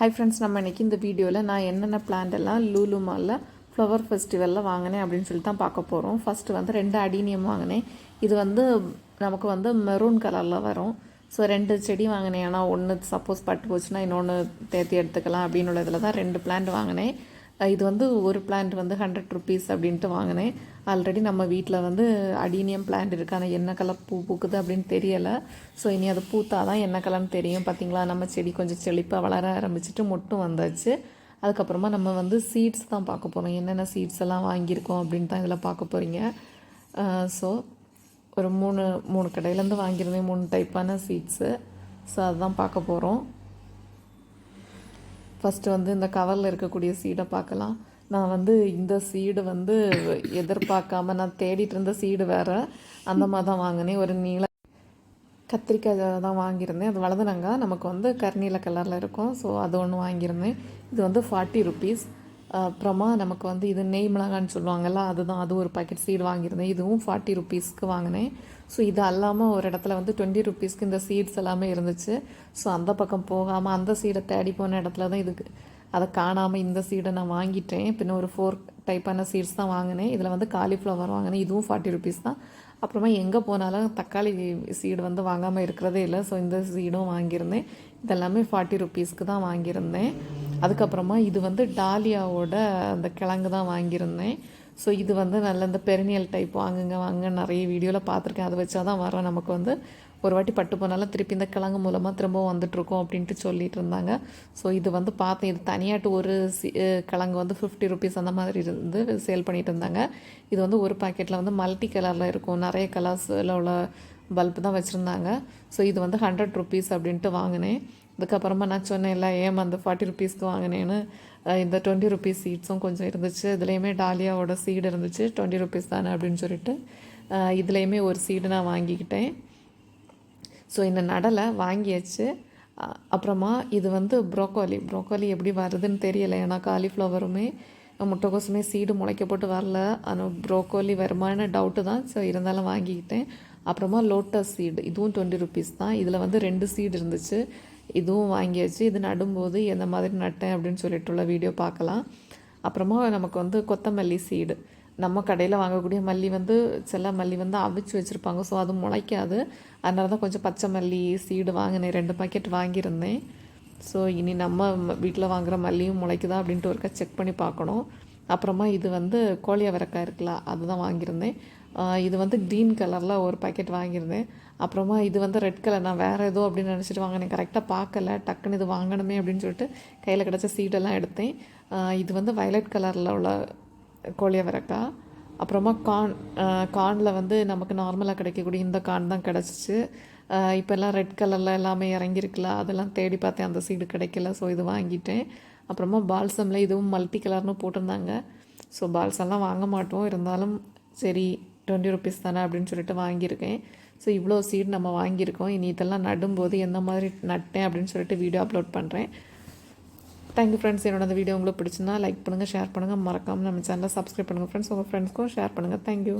Hi friends நம்ம இன்றைக்கி இந்த வீடியோவில் நான் என்னென்ன பிளான்ட் எல்லாம் லூலு மாலில் ஃப்ளவர் ஃபெஸ்டிவலில் வாங்கினேன் அப்படின்னு சொல்லி தான் பார்க்க போகிறோம் ஃபஸ்ட்டு வந்து ரெண்டு அடினியம் வாங்கினேன். இது வந்து நமக்கு வந்து மெரூன் கலரில் வரும். ஸோ ரெண்டு செடி வாங்கினேன். ஆனால் ஒன்று சப்போஸ் பட்டு போச்சுன்னா இன்னொன்று தேர்த்தி எடுத்துக்கலாம் அப்படின்னு உள்ளதில் தான் ரெண்டு பிளான்ட் வாங்கினேன். இது வந்து ஒரு பிளான்ட் வந்து ஹண்ட்ரட் ருபீஸ் அப்படின்ட்டு வாங்கினேன். ஆல்ரெடி நம்ம வீட்டில் வந்து அடீனியம் பிளான்ட் இருக்குது ஆனால் என்ன கலர் பூ பூக்குது அப்படின்னு தெரியலை. ஸோ இனி அது பூத்தா தான் என்ன கலர்னு தெரியும். பார்த்திங்களா நம்ம செடி கொஞ்சம் செழிப்பாக வளர ஆரம்பிச்சிட்டு மொட்டும் வந்தாச்சு. அதுக்கப்புறமா நம்ம வந்து சீட்ஸ் தான் பார்க்க போகிறோம் என்னென்ன சீட்ஸ் எல்லாம் வாங்கியிருக்கோம் அப்படின்னு தான் இதில் பார்க்க போகிறீங்க ஸோ ஒரு மூணு மூணு கடையிலேருந்து வாங்கியிருந்தேன். மூணு டைப்பான சீட்ஸு ஸோ அதுதான் பார்க்க போகிறோம் ஃபஸ்ட்டு வந்து இந்த கவரில் இருக்கக்கூடிய சீடை பார்க்கலாம். நான் வந்து இந்த சீடு வந்து எதிர்பார்க்காம நான் தேடிட்டு இருந்த சீடு வேறு. அந்த மாதிரி தான் வாங்கினேன். ஒரு நீள கத்திரிக்காய் தான் வாங்கியிருந்தேன். அது வலதுனங்க நமக்கு வந்து கருநீல கலரில் இருக்கும். ஸோ அது ஒன்று வாங்கியிருந்தேன். இது வந்து ஃபார்ட்டி ருபீஸ் அப்புறமா நமக்கு வந்து இது நெய் மிளகான்னு சொல்லுவாங்கல்ல அதுதான் அது ஒரு பாக்கெட் சீடு வாங்கியிருந்தேன். இதுவும் ஃபார்ட்டி ருபீஸ்க்கு வாங்கினேன். ஸோ இது அல்லாமல் ஒரு இடத்துல வந்து டுவெண்ட்டி ருபீஸ்க்கு இந்த சீட்ஸ் எல்லாமே இருந்துச்சு. ஸோ அந்த பக்கம் போகாமல் அந்த சீடை தேடி போன இடத்துல தான் இதுக்கு அதை காணாமல் இந்த சீடை நான் வாங்கிட்டேன். பின்ன ஒரு ஃபோர் டைப்பான சீட்ஸ் தான் வாங்கினேன். இதில் வந்து காலிஃப்ளவர் வாங்கினேன். இதுவும் ஃபார்ட்டி ருபீஸ் தான். அப்புறமா எங்கே போனாலும் தக்காளி சீடு வந்து வாங்காமல் இருக்கிறதே இல்லை. ஸோ இந்த சீடும் வாங்கியிருந்தேன். இதெல்லாமே ஃபார்ட்டி ருபீஸ்க்கு தான் வாங்கியிருந்தேன். அதுக்கப்புறமா இது வந்து டாலியாவோட அந்த கிழங்கு தான் வாங்கியிருந்தேன். ஸோ இது வந்து நல்ல இந்த பெருநியல் டைப் வாங்குங்க வாங்க நிறைய வீடியோவில் பார்த்துருக்கேன். அதை வச்சா தான் வரோம். நமக்கு வந்து ஒரு வாட்டி பட்டு போனாலும் திருப்பி இந்த கிழங்கு மூலமாக திரும்பவும் வந்துட்ருக்கோம் அப்படின்ட்டு சொல்லிட்டு இருந்தாங்க. ஸோ இது வந்து பார்த்தேன். இது தனியாட்டு ஒரு சி கிழங்கு வந்து ஃபிஃப்டி ருபீஸ் அந்த மாதிரி இருந்து சேல் பண்ணிட்டு இருந்தாங்க. இது வந்து ஒரு பாக்கெட்டில் வந்து மல்டி கலரில் இருக்கும். நிறைய கலர்ஸில் உள்ள பல்ப் தான் வச்சுருந்தாங்க. ஸோ இது வந்து ஹண்ட்ரட் ருபீஸ் அப்படின்ட்டு வாங்கினேன். அதுக்கப்புறமா நான் சொன்னேன் இல்லை ஏன் அந்த ஃபார்ட்டி ருபீஸ்க்கு வாங்கினேன்னு? இந்த டுவெண்ட்டி ருபீஸ் சீட்ஸும் கொஞ்சம் இருந்துச்சு. இதுலேயுமே டாலியாவோட சீடு இருந்துச்சு. டுவெண்ட்டி ருபீஸ் தானே அப்படின்னு சொல்லிட்டு இதுலேயுமே ஒரு சீடு நான் வாங்கிக்கிட்டேன். ஸோ இந்த நடலை வாங்கியாச்சு. அப்புறமா இது வந்து ப்ரோக்கோலி ப்ரோக்கோலி எப்படி வருதுன்னு தெரியலை. ஏன்னா காலிஃப்ளவருமே முட்டைக்கோசுமே சீடு முளைக்க போட்டு வரல ஆனால் ப்ரோக்கோலி வருமான டவுட்டு தான். ஸோ இருந்தாலும் வாங்கிக்கிட்டேன். அப்புறமா லோட்டஸ் சீடு இதுவும் டுவெண்ட்டி ருபீஸ் தான். இதில் வந்து ரெண்டு சீடு இருந்துச்சு. இதுவும் வாங்கியாச்சு இது நடும்போது எந்த மாதிரி நட்டேன் அப்படின்னு சொல்லிட்டுள்ள வீடியோ பார்க்கலாம். அப்புறமா நமக்கு வந்து கொத்தமல்லி சீடு நம்ம கடையில் வாங்கக்கூடிய மல்லி வந்து சில மல்லி வந்து அவிச்சு வச்சுருப்பாங்க. ஸோ அது முளைக்காது. அதனால தான் கொஞ்சம் பச்சை மல்லி சீடு வாங்கினேன். ரெண்டு பாக்கெட் வாங்கியிருந்தேன். ஸோ இனி நம்ம வீட்டில் வாங்குகிற மல்லியும் முளைக்குதா அப்படின்ட்டு ஒருக்கா செக் பண்ணி பார்க்கணும். அப்புறமா இது வந்து கோழியவரக்காய் இருக்குல்ல அதுதான் வாங்கியிருந்தேன். இது வந்து க்ரீன் கலரில் ஒரு பாக்கெட் வாங்கியிருந்தேன். அப்புறமா இது வந்து ரெட் கலர் நான் வேறு ஏதோ அப்படின்னு நினச்சிட்டு வாங்கினேன். கரெக்டாக பார்க்கல டக்குன்னு இது வாங்கணுமே அப்படின்னு சொல்லிட்டு கையில் கிடச்ச சீடெல்லாம் எடுத்தேன். இது வந்து வயலட் கலரில் உள்ள கோழியவரக்காய். அப்புறமா கான் கானில் வந்து நமக்கு நார்மலாக கிடைக்கக்கூடிய இந்த கான் தான் கிடச்சிச்சு. இப்போல்லாம் ரெட் கலரில் எல்லாமே இறங்கியிருக்குல்ல அதெல்லாம் தேடி பார்த்தேன் அந்த சீடு கிடைக்கல ஸோ இது வாங்கிட்டேன். அப்புறமா பால்சமில் இதுவும் மல்டி கலர்னு போட்டிருந்தாங்க. ஸோ பால்சம்லாம் வாங்க மாட்டோம். இருந்தாலும் சரி டுவெண்ட்டி ருபீஸ் தானே அப்படின்னு சொல்லிட்டு வாங்கியிருக்கேன். ஸோ இவ்வளோ சீட் நம்ம வாங்கியிருக்கோம். இனி இதெல்லாம் நடும்போது எந்த மாதிரி நட்டேன் அப்படின்னு சொல்லிட்டு வீடியோ அப்லோட் பண்ணுறேன் தேங்க்யூ ஃப்ரெண்ட்ஸ் என்னோட அந்த வீடியோ உங்களுக்கு பிடிச்சிருந்தா லைக் பண்ணுங்கள் ஷேர் பண்ணுங்கள் மறக்காமல் நம்ம சேனலை சப்ஸ்கிரைப் பண்ணுங்கள் ஃப்ரெண்ட்ஸ் உங்கள் ஃப்ரெண்ட்ஸ்க்கும் ஷேர் பண்ணுங்கள் தேங்க்யூ